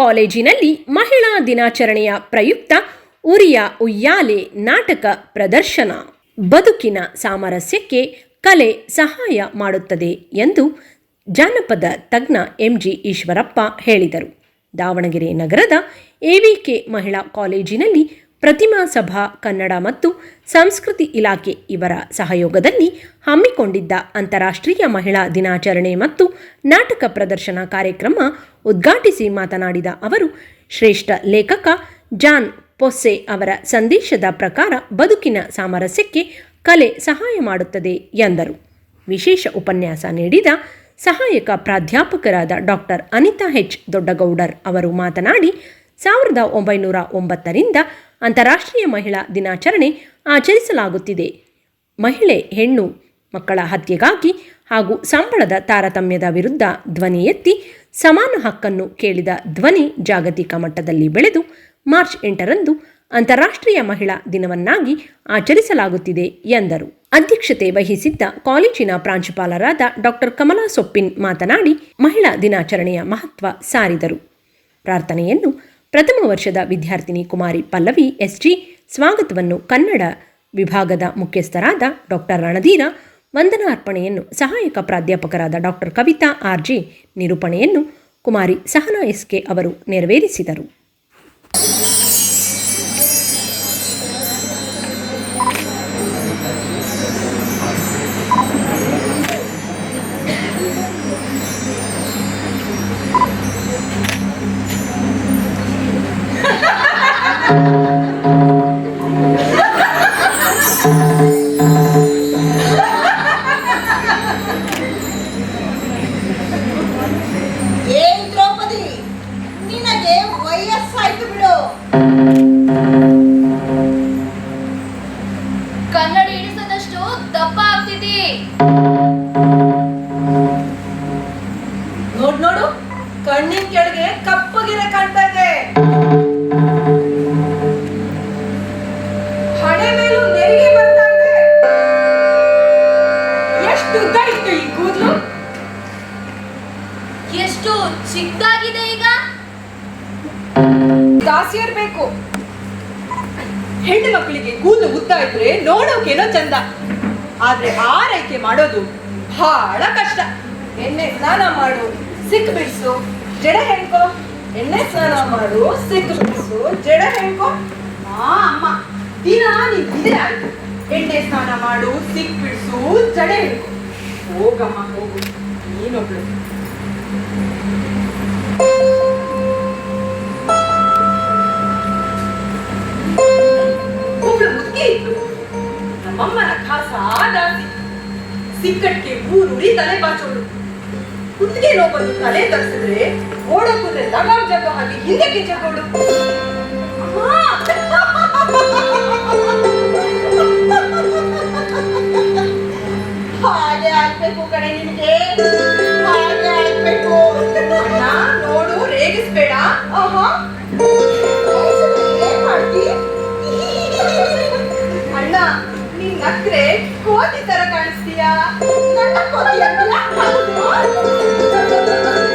ಕಾಲೇಜಿನಲ್ಲಿ ಮಹಿಳಾ ದಿನಾಚರಣೆಯ ಪ್ರಯುಕ್ತ ಉರಿಯ ಉಯ್ಯಾಲೆ ನಾಟಕ ಪ್ರದರ್ಶನ. ಬದುಕಿನ ಸಾಮರಸ್ಯಕ್ಕೆ ಕಲೆ ಸಹಾಯ ಮಾಡುತ್ತದೆ ಎಂದು ಜಾನಪದ ತಜ್ಞ ಎಂಜಿ ಈಶ್ವರಪ್ಪ ಹೇಳಿದರು. ದಾವಣಗೆರೆ ನಗರದ ಎವಿಕೆ ಮಹಿಳಾ ಕಾಲೇಜಿನಲ್ಲಿ ಪ್ರತಿಮಾ ಸಭಾ, ಕನ್ನಡ ಮತ್ತು ಸಂಸ್ಕೃತಿ ಇಲಾಖೆ ಇವರ ಸಹಯೋಗದಲ್ಲಿ ಹಮ್ಮಿಕೊಂಡಿದ್ದ ಅಂತಾರಾಷ್ಟ್ರೀಯ ಮಹಿಳಾ ದಿನಾಚರಣೆ ಮತ್ತು ನಾಟಕ ಪ್ರದರ್ಶನ ಕಾರ್ಯಕ್ರಮ ಉದ್ಘಾಟಿಸಿ ಮಾತನಾಡಿದ ಅವರು, ಶ್ರೇಷ್ಠ ಲೇಖಕ ಜಾನ್ ಪೊಸ್ಸೆ ಅವರ ಸಂದೇಶದ ಪ್ರಕಾರ ಬದುಕಿನ ಸಾಮರಸ್ಯಕ್ಕೆ ಕಲೆ ಸಹಾಯ ಮಾಡುತ್ತದೆ ಎಂದರು. ವಿಶೇಷ ಉಪನ್ಯಾಸ ನೀಡಿದ ಸಹಾಯಕ ಪ್ರಾಧ್ಯಾಪಕರಾದ ಡಾಕ್ಟರ್ ಅನಿತಾ ಹೆಚ್ ದೊಡ್ಡಗೌಡರ್ ಅವರು ಮಾತನಾಡಿ ಸಾವಿರದ ಒಂಬೈನೂರ ಒಂಬತ್ತರಿಂದ ಅಂತಾರಾಷ್ಟ್ರೀಯ ಮಹಿಳಾ ದಿನಾಚರಣೆ ಆಚರಿಸಲಾಗುತ್ತಿದೆ. ಮಹಿಳೆ, ಹೆಣ್ಣು ಮಕ್ಕಳ ಹತ್ಯೆಗಾಗಿ ಹಾಗೂ ಸಂಬಳದ ತಾರತಮ್ಯದ ವಿರುದ್ಧ ಧ್ವನಿ ಎತ್ತಿ ಸಮಾನ ಹಕ್ಕನ್ನು ಕೇಳಿದ ಧ್ವನಿ ಜಾಗತಿಕ ಮಟ್ಟದಲ್ಲಿ ಬೆಳೆದು ಮಾರ್ಚ್ ಎಂಟರಂದು ಅಂತಾರಾಷ್ಟ್ರೀಯ ಮಹಿಳಾ ದಿನವನ್ನಾಗಿ ಆಚರಿಸಲಾಗುತ್ತಿದೆ ಎಂದರು. ಅಧ್ಯಕ್ಷತೆ ವಹಿಸಿದ್ದ ಕಾಲೇಜಿನ ಪ್ರಾಂಶುಪಾಲರಾದ ಡಾಕ್ಟರ್ ಕಮಲಾ ಸೊಪ್ಪಿನ್ ಮಾತನಾಡಿ, ಮಹಿಳಾ ದಿನಾಚರಣೆಯ ಮಹತ್ವ ಸಾರಿದರು. ಪ್ರಾರ್ಥನೆಯನ್ನು ಪ್ರಥಮ ವರ್ಷದ ವಿದ್ಯಾರ್ಥಿನಿ ಕುಮಾರಿ ಪಲ್ಲವಿ, ಎಸ್ಜಿ ಸ್ವಾಗತವನ್ನು ಕನ್ನಡ ವಿಭಾಗದ ಮುಖ್ಯಸ್ಥರಾದ ಡಾಕ್ಟರ್ ರಣಧೀರ ವಂದನಾರ್ಪಣೆಯನ್ನು ಸಹಾಯಕ ಪ್ರಾಧ್ಯಾಪಕರಾದ ಡಾಕ್ಟರ್ ಕವಿತಾ ಆರ್ಜಿ ನಿರೂಪಣೆಯನ್ನು ಕುಮಾರಿ ಸಹನಾ ಎಸ್ಕೆ ಅವರು ನೆರವೇರಿಸಿದರು. ಏನ್ ಬಹಳ ಕಷ್ಟ. ಎಣ್ಣೆ ಸ್ನಾನ ಮಾಡು, ಸಿಕ್ ಬಿಡಿಸು. ಜಡ ಹೆಣ್ಕೋ, ಎಣ್ಣೆ ಸ್ನಾನ ಮಾಡು, ಸಿಕ್ ಬಿಡಿಸು. ಜಡ ಹೆಣ್ಕೋ. ಆ, ಅಮ್ಮ, ದಿನ ನೀನ್ ಇದೇ ಆಯ್ತು. ಎಣ್ಣೆ ಸ್ನಾನ ಮಾಡು, ಸಿಕ್ ಬಿಡಿಸು, ಜಡ ಹೆಣ್ಕೋ. ಹೋಗಮ್ಮ, ಹೋಗು. ನೀನೊಬ್ಳು. ಸಿಕ್ಕಟ್ಗೆ ಊರುರಿ ತಲೆ ಬಾಚೋಳು. ಕುತ್ತಿಗೆ ನೋಬಂದು ತಲೆ ತರಿಸಿದ್ರೆ ಓಡೋ ಕುದ್ರೆ ಲಗಾಮ್ ಜಗೋ ಹಾಗೆ ಹಿಂದಕ್ಕೆ ಜಗೋಳು ಹಾಗೆ ಆಗ್ಬೇಕು ಕಡೆ ನಿಮಗೆ ಹಾಗೆ ಆಗ್ಬೇಕು. ಅಣ್ಣ, ನೋಡು, ರೇಗಿಸ್ಬೇಡ. ಆಹಾ. ಮಾಡ್ತಿ? ಅಣ್ಣ, ನೀನ್ ನಕ್ರೆ ಕೋತಿ ತರ ಕಾಣಿಸ್ತೀಯಾ ನನ್ನ ಕೋತಿ ಅಂತೀಯ ಹೌದು. ಅಣ್ಣ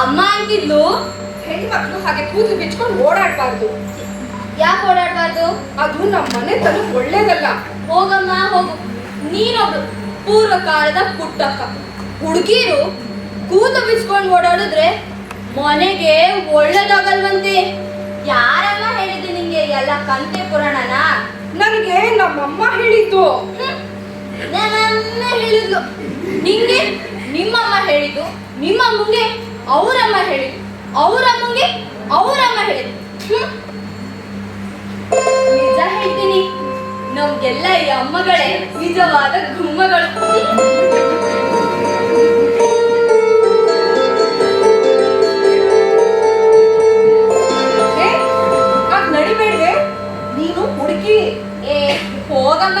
ಅಮ್ಮ ಅಂತಿದ್ಲು ಹೆಣ್ಮಕ್ಳು ಹಾಗೆ ಕೂದಲು ಬಿಚ್ಕೊಂಡು ಓಡಾಡ್ಬಾರ್ದು. ಯಾಕೆ ಓಡಾಡ್ಬಾರ್ದು? ಅದು ನಮ್ಮ ಮನೆ ತನ ಒಳ್ಳೇದಲ್ಲ. ಹೋಗಮ್ಮ ಹೋಗು. ನೀನೊಬ್ಳು ಪೂರ್ವ ಕಾಲದ ಪುಟ್ಟಕ್ಕ. ಹುಡುಗಿರು ಕೂದಲು ಬಿಚ್ಕೊಂಡು ಓಡಾಡಿದ್ರೆ ಮನೆಗೆ ಒಳ್ಳೇದಾಗಲ್ವಂತೆ. ಯಾರೆಲ್ಲ ಹೇಳಿದ್ದು ನಿಂಗೆ ಎಲ್ಲ ಕಂತೆ ಪುರಾಣನ? ನನಗೆ ನಮ್ಮಮ್ಮ ಹೇಳಿದ್ದು. ನನ್ನಮ್ಮ ಹೇಳಿದ್ಲು. ನಿಂಗೆ ನಿಮ್ಮಮ್ಮ ಹೇಳಿದ್ದು. ನಿಮ್ಮಮ್ಮಂಗೆ ಅವರಮ್ಮ ಹೇಳಿದ್ರು ಅವರಮ್ಮಂಗೆ ಅವರಮ್ಮ ಹೇಳಿದ್ರು ನಿಜ ಹೇಳ್ತೀನಿ. ನಮ್ಗೆಲ್ಲ ಈ ಅಮ್ಮಗಳೇ ನಿಜವಾದ ಗುಮ್ಮಗಳು. ನಡಿಬೇಡ್ವೆ ನೀನು ಹುಡುಕಿ, ಏ, ಹೋಗಮ್ಮ.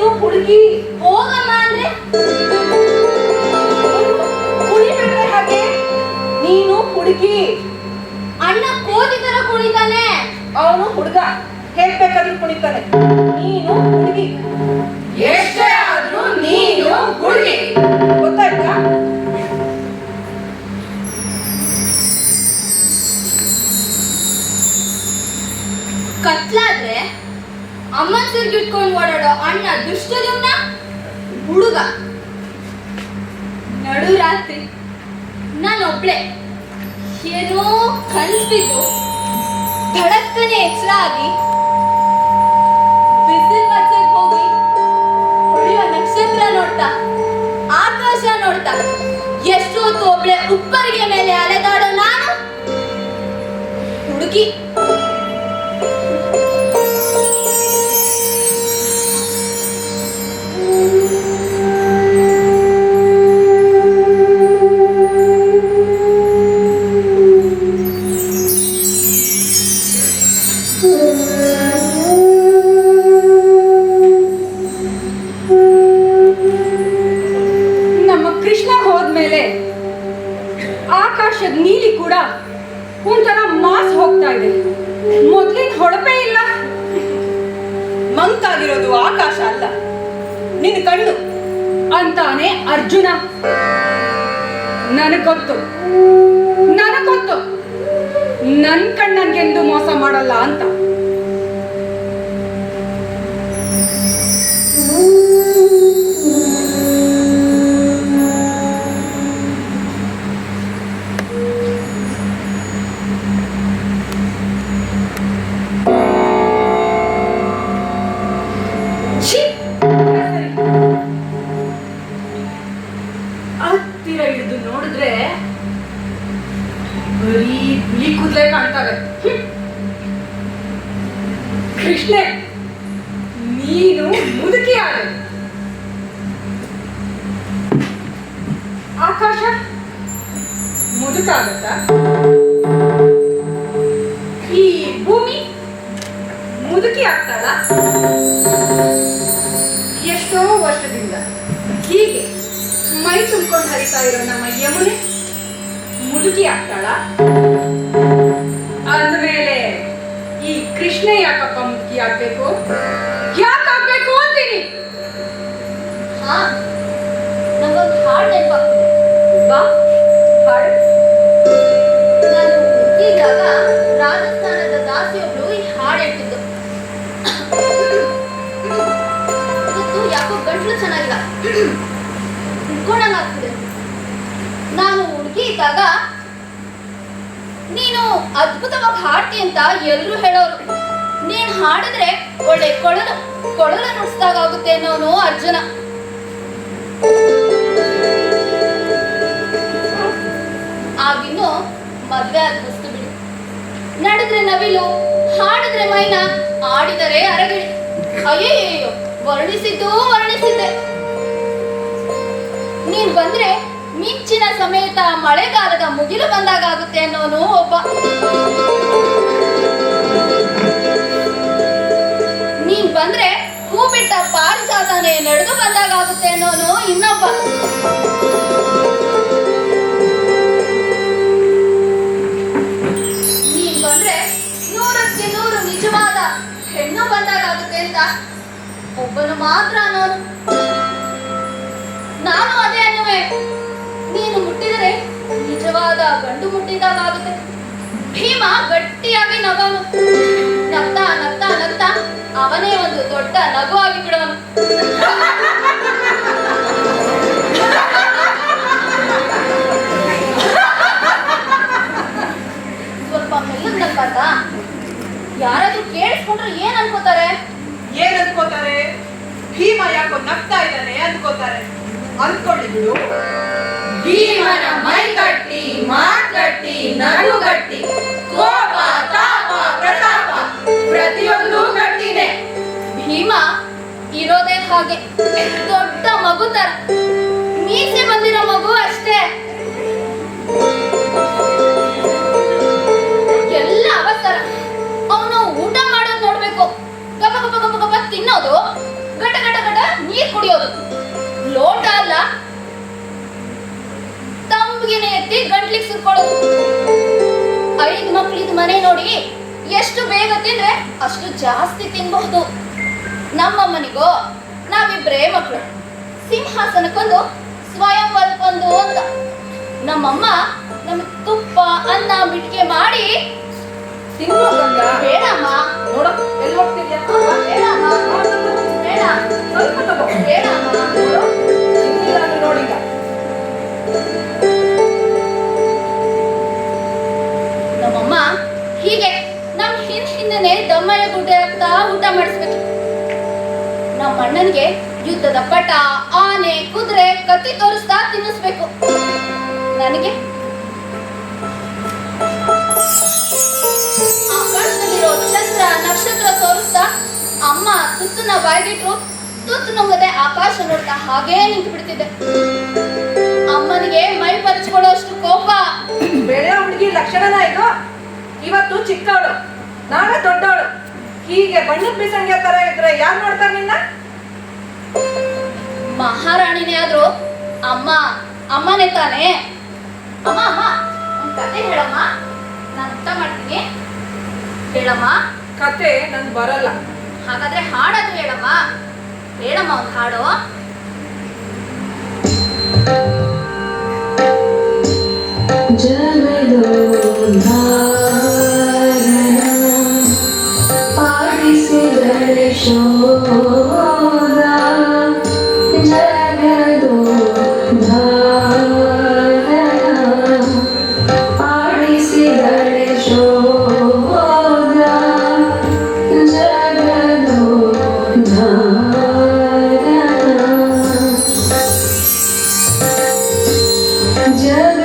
ನೀನು ಹುಡುಗಿ ಹೋಗಮ್ಮ ಅಂದ್ರೆ? ಹಾಗೆ? ನೀನು ಹುಡುಗಿ. ಅಣ್ಣ ಕೋತಿ ತರ ಕುಣಿತಾನೆ. ಅವನು ಹುಡುಗ. ಹೇಳ್ಬೇಕಾದ್ರೂ ಕುಣಿತಾನೆ. ನೀನು ಹುಡುಗಿ. ಎಷ್ಟೇ ಆದ್ರೂ ನೀನು ಹುಡುಗಿ. ಗೊತ್ತಾಯ್ತಾ? ಕತ್ಲಾದ್ರೆ ಅಮ್ಮ ತಿರ್ಗಿಟ್ಕೊಂಡು ಓಡಾಡೋ ಅಣ್ಣ ದುಷ್ಟದವ್ನ ಹುಡುಗ. ನಡು ರಾತ್ರಿ ನಾನು ಒಬ್ಳೆ. ಏನೋ ಕನ್ಸ್ಬಿದ್ದು ಧಡಕ್ಕನೆ ಎಚ್ಚರ ಆಗಿ ಬಿಸಿಲ್ ಮಚ್ಚಕ್ ಹೋಗಿ ಹೊಳೆಯೋ ನಕ್ಷತ್ರ ನೋಡ್ತಾ, ಆಕಾಶ ನೋಡ್ತಾ ಎಷ್ಟು ಹೊತ್ತು ಒಬ್ಳೆ ಉಪ್ಪರಿಗೆ ಮೇಲೆ ಅಲೆದಾಡೋ ನಾನು ಹುಡುಗಿ. ಮಂಕಾಗಿರೋದು ಆಕಾಶ ಅಲ್ಲ. ನಿನ್ನ ಕಣ್ಣು. ಅಂತಾನೆ ಅರ್ಜುನ. ನನಗ್ ಗೊತ್ತು. ನನಗ್ ಗೊತ್ತು. ನನ್ ಕಣ್ಣನ್ಗೆಂದು ಮೋಸ ಮಾಡಲ್ಲ ಅಂತ. ನೀನು ಮುದುಕಿ ಆಗಲಿ ಆಕಾಶ ಮುದುಕಾಗತ್ತಾ? ಈ ಭೂಮಿ ಮುದುಕಿ ಆಗ್ತಾಳ ಎಷ್ಟೋ ವರ್ಷದಿಂದ ಹೀಗೆ ಮೈ ತುಂಬಿಕೊಂಡು ಹರಿತಾ ಇರೋ ನಮ್ಮ ಯಮುನೆ ಮುದುಕಿ ಆಗ್ತಾಳ ಅಂದ್ಮೇಲೆ ಈ ಕೃಷ್ಣ ಯಾಕಪ್ಪ ಮುಖ್ಯ ಆಗ್ಬೇಕು? ಯಾಕಾಗ್ಬೇಕು ಅಂತೀನಿ? ಹಾ ನಂಗೊಂದು ಹಾಡು ನೆನಪಾಗ್ತದೆ ಬಾ, ಹಾಡು. ನಾನು ಹುಟ್ಟಿದಾಗ ರಾಜಸ್ಥಾನದ ದಾಸಿಯೊಬ್ಳು ಈ ಹಾಡು ಹೇಳ್ತಿದ್ದು. ಇವತ್ತು ಯಾಕೋ ಗಂಟ್ಲು ಚೆನ್ನಾಗಿಲ್ಲ. ಕುತ್ಕೊಂಡಂಗಾಗ್ತಿದೆ ನಾನು ಹುಡುಗಿ ಇದ್ದಾಗ ನೀನು ಅದ್ಭುತವಾಗಿ ಹಾಡ್ತಿ ಅಂತ ಎಲ್ಲರೂ ಹೇಳೋರು. ನೀನ್ ಹಾಡಿದ್ರೆ ಒಳ್ಳೆ ಕೊಳಲು, ಕೊಳಲ ನುಡಿಸ್ದಾಗುತ್ತೆ ಅನ್ನೋನು ಅರ್ಜುನ. ಆಗಿನ್ನು ಮದ್ವೆ ಆದ ವಸ್ತು ಬಿಡು. ನಡೆದ್ರೆ ನವಿಲು, ಹಾಡಿದ್ರೆ ಮೈನ, ಆಡಿದರೆ ಅರಗಿಳಿ. ಅಯ್ಯಯ್ಯೋ ವರ್ಣಿಸಿದ್ದು ವರ್ಣಿಸಿದ್ದೆ. ನೀನ್ ಬಂದ್ರೆ ಮಿಂಚಿನ ಸಮೇತ ಮಳೆಗಾಲದ ಮುಗಿಲು ಬಂದಾಗ ಆಗುತ್ತೆ ಅನ್ನೋನು ಒಬ್ಬ. ನೀನ್ ಬಂದ್ರೆ ಹೂ ಬಿಟ್ಟ ಪಾರಿಜಾತನೇ ನಡೆದು ಬಂದಾಗ ಆಗುತ್ತೆ ಅನ್ನೋನು ಇನ್ನೊಬ್ಬ. ನೀನ್ ಬಂದ್ರೆ ನೂರಕ್ಕೆ ನೂರು ನಿಜವಾದ ಹೆಣ್ಣು ಬಂದಾಗ ಆಗುತ್ತೆ ಅಂತ ಒಬ್ಬನು ಮಾತ್ರ ಅನ್ನೋನು. ನಾನು ಅದೇ ಅನ್ನುವೆ. ನೀನು ಮುಟ್ಟಿದರೆ ನಿಜವಾದ ಗಂಡು ಮುಟ್ಟಿದಾಗುತ್ತೆ ಭೀಮ ಗಟ್ಟಿಯಾಗಿ ನಗನು ನತ್ತ ನತ್ತ ನತ್ತ ಅವನೇ ಒಂದು ದೊಡ್ಡ ನಗು ಆಗಿ ಬಿಡವನು ಸ್ವಲ್ಪ ಅನ್ಕೊಂತ ಯಾರಾದ್ರೂ ಕೇಳಿಸ್ಕೊಂಡ್ರೆ ಏನ್ ಅನ್ಕೋತಾರೆ? ಏನ್ ಅನ್ಕೋತಾರೆ? ಭೀಮ ಯಾಕೋ ನಗ್ತಾ ಇದ್ದಾನೆ ಅನ್ಕೋತಾರೆ. ಬಿಡು. ಭೀಮನ ಮೈ ಕಟ್ಟಿ ಮಾತಟ್ಟಿ ಕಟ್ಟಿ ಕೋಪ, ತಾಪ, ಪ್ರತಾಪ, ಪ್ರತಿಯೊಂದು ಕಟ್ಟಿನೇ ಭೀಮ ಇರೋದೇ ಹಾಗೆ, ದೊಡ್ಡ ಮಗು ತರ. ಮೀಸೆ ಬಂದಿರೋ ಮಗು ಅಷ್ಟೇ. ಎಲ್ಲ ಅವಸರ. ಅವನು ಊಟ ಮಾಡೋದು ನೋಡ್ಬೇಕು. ಗಪ ಗಪ ಗಪ ಗಪ ತಿನ್ನೋದು. ಗಟ ಗಟ ಗಟ ನೀರ್ ಕುಡಿಯೋದು. ತಂಬಿಗೆನೆ ಎತ್ತಿ ಗಂಟ್ಲಿಗೆ ಸುರ್ಕೊಳ್ಳೋದು ಐದು ಮಕ್ಳಿದ್ ಮನೆ ನೋಡಿ ಎಷ್ಟು ಬೇಗ ತಿಂದ್ರೆ ಅಷ್ಟು ಜಾಸ್ತಿ ತಿನ್ಬಹುದು. ನಮ್ಮಮ್ಮನಿಗೋ, ನಾವಿಬ್ರೇ ಮಕ್ಕಳು ಸಿಂಹಾಸನಕ್ಕೊಂದು ಸ್ವಯಂವರಕ್ಕೊಂದು ಅಂತ. ನಮ್ಮಮ್ಮ ನಮಗೆ ತುಪ್ಪ, ಅನ್ನ ಬಿಟ್ಟಿಗೆ ಮಾಡಿ ತಿನ್ನೋ ಗಂಗ ಬೇಡಮ್ಮ. ಮಹಾರಾಣಿನೇ ಆದ್ರೂ ಅಮ್ಮ ಅಮ್ಮನೇ ತಾನೆ? ಅಮ್ಮ ಅಮ್ಮ ಒಂದ್ ಕತೆ ಹೇಳಮ್ಮ. ನಾನು ಊಟ ಮಾಡ್ತೀನಿ. ಹೇಳಮ್ಮ. ಕತೆ ನನ್ ಬರಲ್ಲ. ಹಾಗಾದ್ರೆ ಹಾಡೋದು ಹೇಳಮ್ಮ. ಹೇಳಮ್ಮ ಒಂದು ಹಾಡು. Just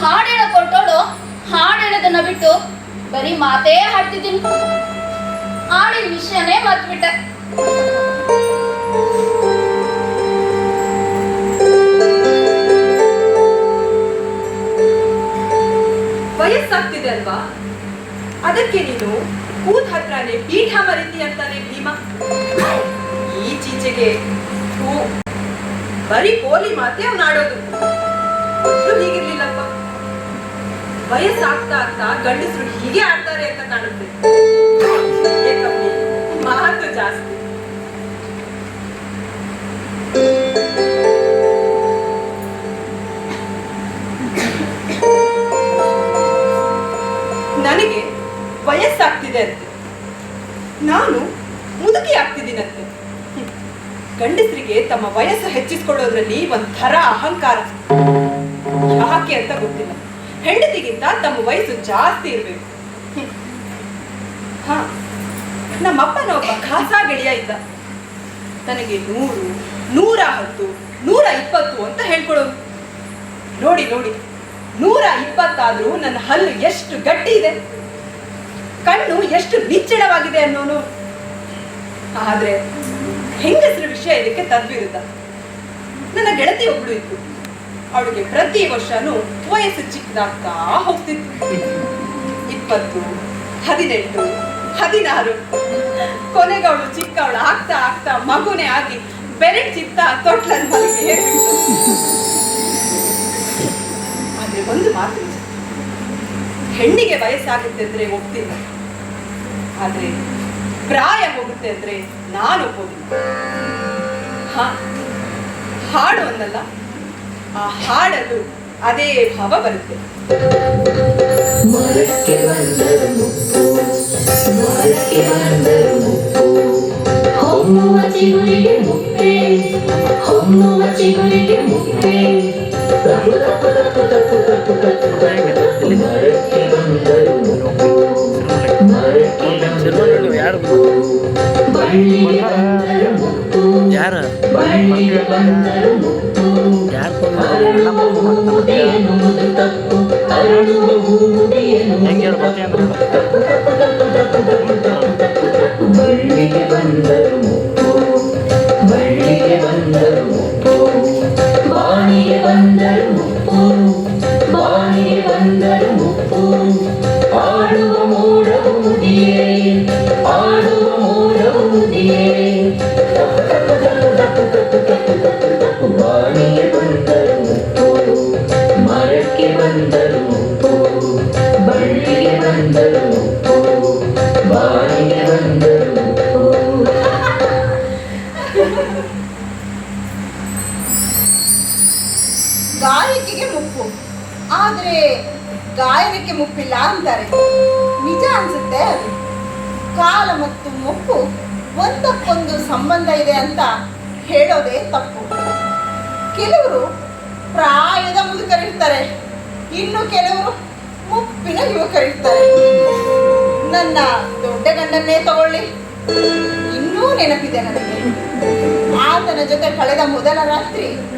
ಹಾಡು ಹೇಳಕ್ ಕೊಟ್ಟೋಳು ಹಾಡು ಹೇಳೋದನ್ನ ಬಿಟ್ಟು ಬರೀ ಮಾತೇ ಹಾಡ್ತಿದ್ದೀನಿ. ಹಾಡಿನ ವಿಷಯನೇ ಮರ್ತ್ಬಿಟ್ಟೆ. ವಯಸ್ಸಾಗ್ತಿದೆ ಅಲ್ವಾ? ಅದಕ್ಕೆ ನೀನು ಕೂತ್ ಹತ್ರನೇ ಪೀಠ ಮರಿತಿ ಅಂತಾನೆ ಭೀಮ. ಈ ಚೀಚೆಗೆ ಬರೀ ಕೋಲಿ ಮಾತೆ ಅವನಾಡೋದು ಹೀಗಿರ್ಲಿಲ್ಲಪ್ಪ ವಯಸ್ಸಾಗ್ತಾ ಆಗ್ತಾ ಗಂಡಸರು ಹೀಗೆ ಆಡ್ತಾರೆ ಅಂತ ಕಾಣುತ್ತೆ. ಮಹತ್ವ ಜಾಸ್ತಿ. ನನಗೆ ವಯಸ್ಸಾಗ್ತಿದೆ ಅಂತೆ. ನಾನು ಮುದುಕಿ ಆಗ್ತಿದ್ದೀನಂತೆ. ಗಂಡಸರಿಗೆ ತಮ್ಮ ವಯಸ್ಸು ಹೆಚ್ಚಿಸ್ಕೊಳ್ಳೋದ್ರಲ್ಲಿ ಒಂಥರ ಅಹಂಕಾರ. ಯಾಕೆ ಅಂತ ಗೊತ್ತಿಲ್ಲ. ಹೆಂಡತಿಗಿಂತ ತಮ್ಮ ವಯಸ್ಸು ಜಾಸ್ತಿ ಇರಬೇಕು. ಹ, ನಮ್ಮಪ್ಪನ ಒಬ್ಬ ಖಾಸ ಗೆಳೆಯ ಇದ್ದ. ನನಗೆ ನೂರು, ನೂರ ಹತ್ತು, ನೂರ ಇಪ್ಪತ್ತು ಅಂತ ಹೇಳ್ಕೊಳ್ಳೋದು ನೋಡಿ ನೋಡಿ, ನೂರ ಇಪ್ಪತ್ತಾದ್ರೂ ನನ್ನ ಹಲ್ಲು ಎಷ್ಟು ಗಟ್ಟಿ ಇದೆ. ಕಣ್ಣು ಎಷ್ಟು ನಿಚ್ಚಳವಾಗಿದೆ ಅನ್ನೋನು. ಆದ್ರೆ ಹೆಂಗಸರ ವಿಷಯ ಇದಕ್ಕೆ ತದ್ವಿರುದ್ಧ ನನ್ನ ಗೆಳತಿ ಒಬ್ಳು ಇತ್ತು. ಅವಳಿಗೆ ಪ್ರತಿ ವರ್ಷನೂ ವಯಸ್ಸು ಚಿಕ್ಕದಾಗ್ತಾ ಹೋಗ್ತಿತ್ತು. ಇಪ್ಪತ್ತು, ಹದಿನೆಂಟು, ಹದಿನಾರು. ಕೊನೆಗವಳು ಚಿಕ್ಕವಳು ಆಗ್ತಾ ಆಗ್ತಾ ಮಗುನೇ ಆಗಿ ಬೆರೆ ಚಿತ್ತ ತೊಟ್ಲನ್ ಮಲಗಿ ಒಂದು ಮಾತು ಹೆಣ್ಣಿಗೆ ವಯಸ್ಸಾಗುತ್ತೆ ಅಂದ್ರೆ ಒಪ್ತಿಲ್ಲ. ಆದ್ರೆ ಪ್ರಾಯ ಹೋಗುತ್ತೆ ಅಂದ್ರೆ ನಾನು ಒಪ್ಪೋದಿಲ್ಲ. ಹಾ, ಹಾಡು ಅನ್ನಲ್ಲ ಆ ಹಾಡಲು ಅದೇ ಭಾವ ಬರುತ್ತೆ. ಹೊಮ್ಮುವ ಚಿಗುರಿಗೆ ಮುಕ್ತೆ ಹೊಮ್ಮುವ ಚಿಗುರಿಗೆ ಬಂದರು ಯಾರು ಬಳ್ಳಿಗೆ ಬಂದರು ಮುಪ್ಪು ಯಾರು? ಬಂದರು ಮುಪ್ಪು ಯಾರು? ಎಲ್ಲ ಮಕ್ಕಳು ಹೆಂಗೆ ಹೇಳ್ಬೋದು ಅಂದ್ರೆ ಮುಪ್ಪು. ಆದ್ರೆ ಗಾಯನಕ್ಕೆ ಮುಪ್ಪಿಲ್ಲ ಅಂತಾರೆ. ನಿಜ ಅನ್ಸುತ್ತೆ ಅದು. ಕಾಲ ಮತ್ತು ಮುಪ್ಪು ಒಂದಕ್ಕೊಂದು ಸಂಬಂಧ ಇದೆ ಅಂತ ಹೇಳೋದೇ ತಪ್ಪು. ಕೆಲವರು ಪ್ರಾಯದ ಮುದುಕರಿರ್ತಾರೆ. ಇನ್ನು ಕೆಲವರು ಮುಪ್ಪಿನ ಯುವಕರಿರ್ತಾರೆ. ನನ್ನ ದೊಡ್ಡ ಗಂಡನ್ನೇ ತಗೊಳ್ಳಿ. ಇನ್ನೂ ನೆನಪಿದೆ ನನಗೆ. ಆತನ ಜೊತೆ ಕಳೆದ ಮೊದಲ ರಾತ್ರಿ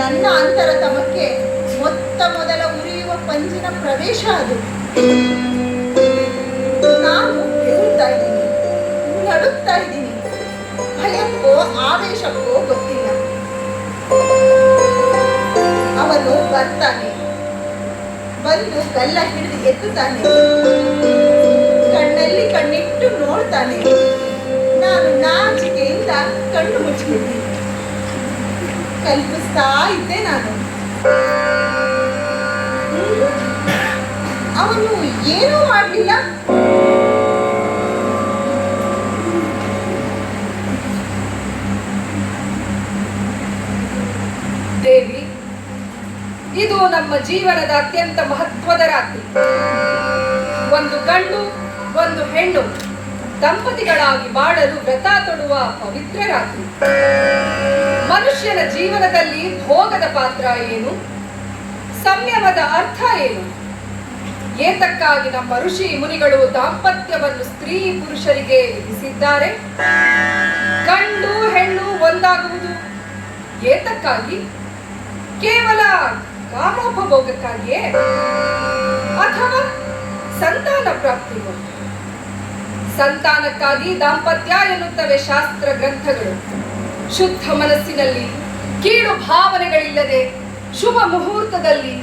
ನನ್ನ ಅಂತರತಮಕ್ಕೆ ಮೊತ್ತ ಮೊದಲ ಉರಿಯುವ ಪಂಜಿನ ಪ್ರವೇಶ ಅದು. ನಾನು ಬೆರುತ್ತಾ ಇದ್ದೀನಿ, ನಡುತ್ತಾ ಇದ್ದೀನಿ. ಭಯಕ್ಕೋ ಆವೇಶಕ್ಕೋ ಗೊತ್ತಿಲ್ಲ. ಅವನು ಬರ್ತಾನೆ, ಬಂದು ಗಲ್ಲ ಹಿಡಿದು ಎತ್ತುತ್ತಾನೆ. ಕಣ್ಣಲ್ಲಿ ಕಣ್ಣಿಟ್ಟು ನೋಡ್ತಾನೆ. ನಾನು ನಾಚಿಕೆಯಿಂದ ಕಣ್ಣು ಮುಚ್ಚಿಬಿಟ್ಟೆ ಕಲ್ಪಿಸ್ತಾ ಇದ್ದೆ ನಾನು. ಅವನು ಏನೂ ಮಾಡಲಿಲ್ಲ. ದೇವಿ, ಇದು ನಮ್ಮ ಜೀವನದ ಅತ್ಯಂತ ಮಹತ್ವದ ರಾತ್ರಿ. ಒಂದು ಗಂಡು, ಒಂದು ಹೆಣ್ಣು ದಂಪತಿಗಳಾಗಿ ಬಾಳಲು ವ್ರತ ತೊಡುವ ಪವಿತ್ರ ರಾತ್ರಿ. ಮನುಷ್ಯನ ಜೀವನದಲ್ಲಿ ಭೋಗದ ಪಾತ್ರ ಏನು? ಸಂಯಮದ ಅರ್ಥ ಏನು? ಏತಕ್ಕಾಗಿ ನಮ್ಮ ಋಷಿ ಮುನಿಗಳು ದಾಂಪತ್ಯವನ್ನು ಸ್ತ್ರೀ ಪುರುಷರಿಗೆ ವಿಧಿಸಿದ್ದಾರೆ. ಗಂಡು ಹೆಣ್ಣು ಒಂದಾಗುವುದು. ಏತಕ್ಕಾಗಿ? ಕೇವಲ ಕಾಮೋಪಭೋಗಕ್ಕಾಗಿಯೇ? ಅಥವಾ ಸಂತಾನ ಪ್ರಾಪ್ತಿಗೋ ಸಂತಾನಕ್ಕಾಗಿ ದಾಂಪತ್ಯ ಎನ್ನುತ್ತವೆ ಶಾಸ್ತ್ರ ಗ್ರಂಥಗಳು. ಶುದ್ಧ ಮನಸ್ಸಿನಲ್ಲಿ, ಕೀಳು ಭಾವನೆಗಳಿಲ್ಲದೆ ಶುಭ ಮುಹೂರ್ತದಲ್ಲಿ,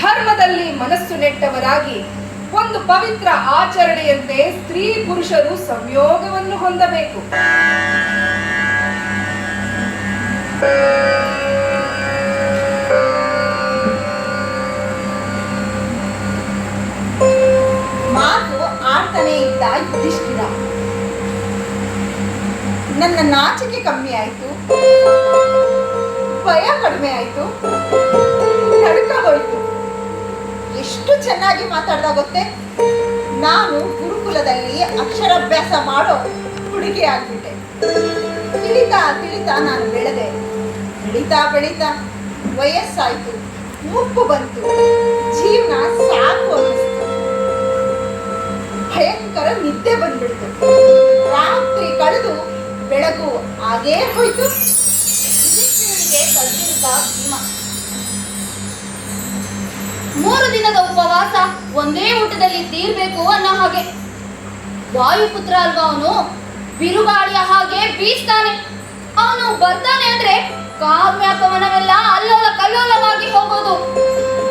ಧರ್ಮದಲ್ಲಿ ಮನಸ್ಸು ನೆಟ್ಟವರಾಗಿ ಒಂದು ಪವಿತ್ರ ಆಚರಣೆಯಂತೆ ಸ್ತ್ರೀ ಪುರುಷರು ಸಂಯೋಗವನ್ನು ಹೊಂದಬೇಕು. ಮಾತು ಆಡ್ತಾನೆ ಇದ್ದ ಯುಧಿಷ್ಠಿರ. ನನ್ನ ನಾಚಿಕೆ ಕಮ್ಮಿ ಆಯಿತು. ಭಯ ಕಡಿಮೆ ಆಯಿತು. ನಡುಕ ಹೋಯಿತು. ಎಷ್ಟು ಚೆನ್ನಾಗಿ ಮಾತಾಡ್ದ ಗೊತ್ತೆ? ನಾನು ಗುರುಕುಲದಲ್ಲಿ ಅಕ್ಷರಾಭ್ಯಾಸ ಮಾಡೋ ಹುಡುಗಿ ಆಗ್ಬಿಟ್ಟೆ. ತಿಳಿತಾ ತಿಳಿತಾ ನಾನು ಬೆಳೆದೆ. ಬೆಳೀತಾ ಬೆಳೀತಾ ವಯಸ್ಸಾಯ್ತು. ಮುಪ್ಪು ಬಂತು. ಜೀವನ ಸಾಕು ಅನ್ನಿಸ್ತು. ಭಯಂಕರ ನಿದ್ದೆ ಬಂದ್ಬಿಡ್ತು. ಬೆಳಕು ಹಾಗೇ ಹೋಯ್ತು. ಯುಧಿಷ್ಠಿರನಿಗೆ ಕದ್ದಿರುತ್ತ ಭೀಮ ಮೂರು ದಿನದ ಉಪವಾಸ ಒಂದೇ ಊಟದಲ್ಲಿ ತೀರ್ಬೇಕು ಅನ್ನೋ ಹಾಗೆ. ವಾಯುಪುತ್ರ ಅಲ್ವಾ ಅವನು? ಬಿರುಗಾಳಿಯ ಹಾಗೆ ಬೀಸ್ತಾನೆ. ಅವನು ಬರ್ತಾನೆ ಅಂದ್ರೆ ಕಾವ್ಯಾಪವನವೆಲ್ಲ ಅಲ್ಲೋಲ ಕಲ್ಲೋಲವಾಗಿ ಹೋಗೋದು.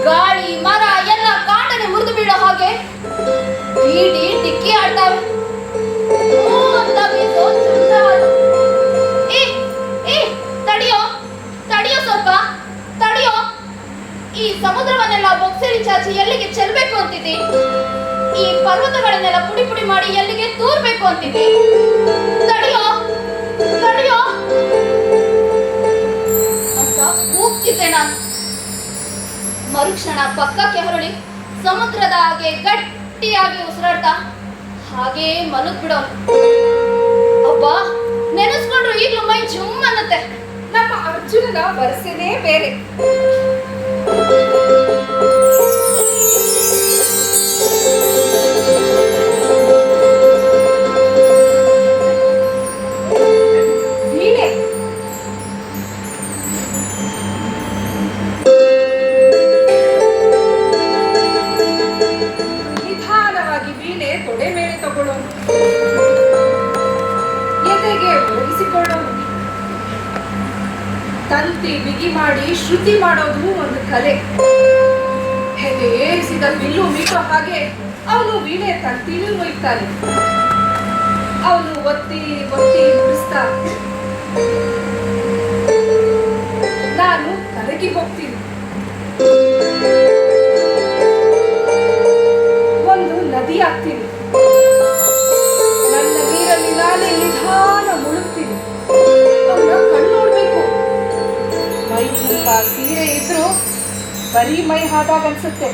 ಗಾಳಿ, ಮರ ಎಲ್ಲ ಕಾಟನೆ ಮುರಿದು ಬೀಳೋ ಹಾಗೆ. ಬೀಡಿ ಡಿಕ್ಕಿ ಆಡ್ತಾವೆ. ಈ ಸಮುದ್ರವನ್ನೆಲ್ಲ ಬೊಕ್ಸೆರಿ ಚಾಚಿ ಎಲ್ಲಿಗೆ ಚೆಲ್ಬೇಕು ಅಂತಿದ್ದಿ ಈ ಪರ್ವತಗಳನ್ನೆಲ್ಲ ಪುಡಿ ಪುಡಿ ಮಾಡಿ ಎಲ್ಲಿಗೆ ತೂರ್ಬೇಕು ಅಂತಿದ್ದಿ ತಡಿಯೋ ತಡಿಯೋ ಅಂತ ಕೂಗ್ತಿದ್ದೆ ಮರುಕ್ಷಣ ಪಕ್ಕಕ್ಕೆ ಹೊರಳಿ ಸಮುದ್ರದ ಹಾಗೆ ಗಟ್ಟಿಯಾಗಿ ಉಸಿರಾಡ್ತಾ ಹಾಗೇ ಮಲಗ್ ಬಿಡೋ. ಅಬ್ಬಾ ನೆನೆಸ್ಕೊಂಡ್ರು ಈಗ ಮೈ ಜುಮ್ ಅನ್ನತ್ತೆ. ನಮ್ಮ ಅರ್ಜುನನ ವರಸೆನೇ ಬೇರೆ. ತಂತಿ ಬಿಗಿ ಮಾಡಿ ಶ್ರುತಿ ಮಾಡೋದು ಒಂದು ಕಲೆ. ಹೆದೆ ಏರಿಸಿದ ಬಿಲ್ಲು ಮೀಟೋ ಹಾಗೆ. ಅವನು ವೀಣೆ ತಂತಿನೂ ಒಯ್ತಾನೆ. ಅವನು ಒತ್ತಿ ಒತ್ತಿ ನುಡಿಸ್ತಾ. ನಾನು ಕಲಗಿ ಹೋಗ್ತೀನಿ. ಇದ್ರು ಬರೀ ಮೈ ಅನ್ಸುತ್ತೆ.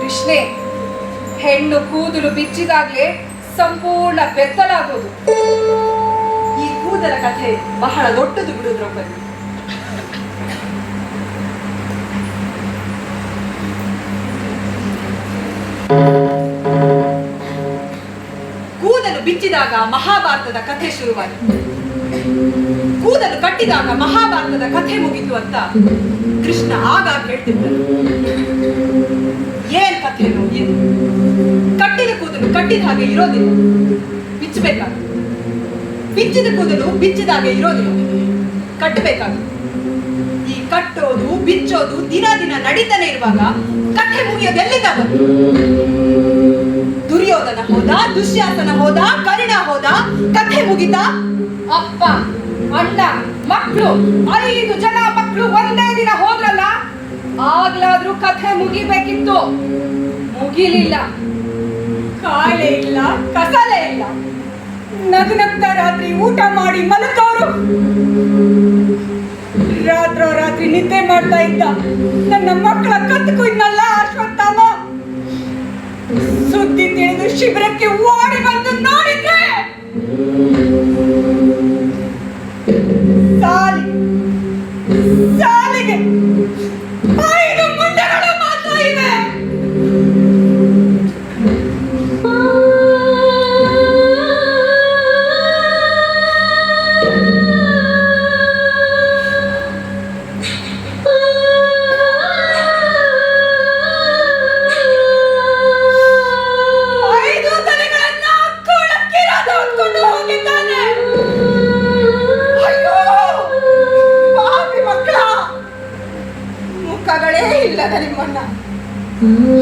ಕೃಷ್ಣೆ, ಹೆಣ್ಣು ಕೂದಲು ಬಿಚ್ಚಿದಾಗ್ಲೇ ಸಂಪೂರ್ಣ ಬೆತ್ತಲಾಗೋದು ಈ ಕೂದಲ ಕಥೆ ಬಹಳ ದೊಡ್ಡದು ಬಿಡು ದ್ರೌಪದಿ. ಕೂದಲು ಬಿಚ್ಚಿದಾಗ ಮಹಾಭಾರತದ ಕಥೆ ಶುರುವಾಯಿತು. ಕೂದಲು ಕಟ್ಟಿದಾಗ ಮಹಾಭಾರತದ ಕಥೆ ಮುಗಿತು ಅಂತ ಕೃಷ್ಣ ಆಗ ಹೇಳ್ತಿದ್ದರು ಏನ್ ಕಥೆ ಏನು? ಕಟ್ಟಿದ ಕೂದಲು ಕಟ್ಟಿದ ಹಾಗೆ ಇರೋದಿಲ್ಲ. ಬಿಚ್ಚಬೇಕಾಗುತ್ತೆ ಬಿಚ್ಚಿದ ಕೂದಲು ಬಿಚ್ಚಿದ ಹಾಗೆ ಇರೋದಿಲ್ಲ. ಕಟ್ಟಬೇಕಾಗುತ್ತೆ ಈ ಕಟ್ಟೋದು, ಬಿಚ್ಚೋದು ದಿನ ದಿನ ನಡೀತಾನೆ ಇರುವಾಗ ಕಥೆ ಮುಗಿಯೋದು ಎಲ್ಲಿಂದ ಬಂತು? ದುರ್ಯೋಧನ ಹೋದ, ದುಶ್ಯಾಸನ ಹೋದ, ಕರ್ಣ ಹೋದ, ಕಥೆ ಮುಗಿತಾ? ಅಪ್ಪ! ಅಣ್ಣ ಮಕ್ಕಳು ಐದು ಜನ ಮಕ್ಕಳು ಒಂದೇ ದಿನ ಹೋದ್ರಲ್ಲ, ಆಗ್ಲಾದ್ರೂ ಕಥೆ ಮುಗಿಬೇಕಿತ್ತು. ಮುಗಿಲಿಲ್ಲ. ಕಾಲೇ ಇಲ್ಲ, ಕಸಲೇ ಇಲ್ಲ. ನಗ್ನಗ್ತ ನಗ್ತಾ ರಾತ್ರಿ ಊಟ ಮಾಡಿ ಮಲಗೋರು ರಾತ್ರೋ ರಾತ್ರಿ ನಿದ್ದೆ ಮಾಡ್ತಾ ಇದ್ದ. ನನ್ನ ಮಕ್ಕಳ ಕತ್ತು ಕುಯ್ನಲ್ಲ ಅಶ್ವತ್ಥಾಮ. ಸುದ್ದಿ ತಿಳಿದು ಶಿಬಿರಕ್ಕೆ ಓಡಿ ಬಂದು ನೋಡಿದ್ರೆ ಸಾಲಿ ಸಾಲಿಗೆ mm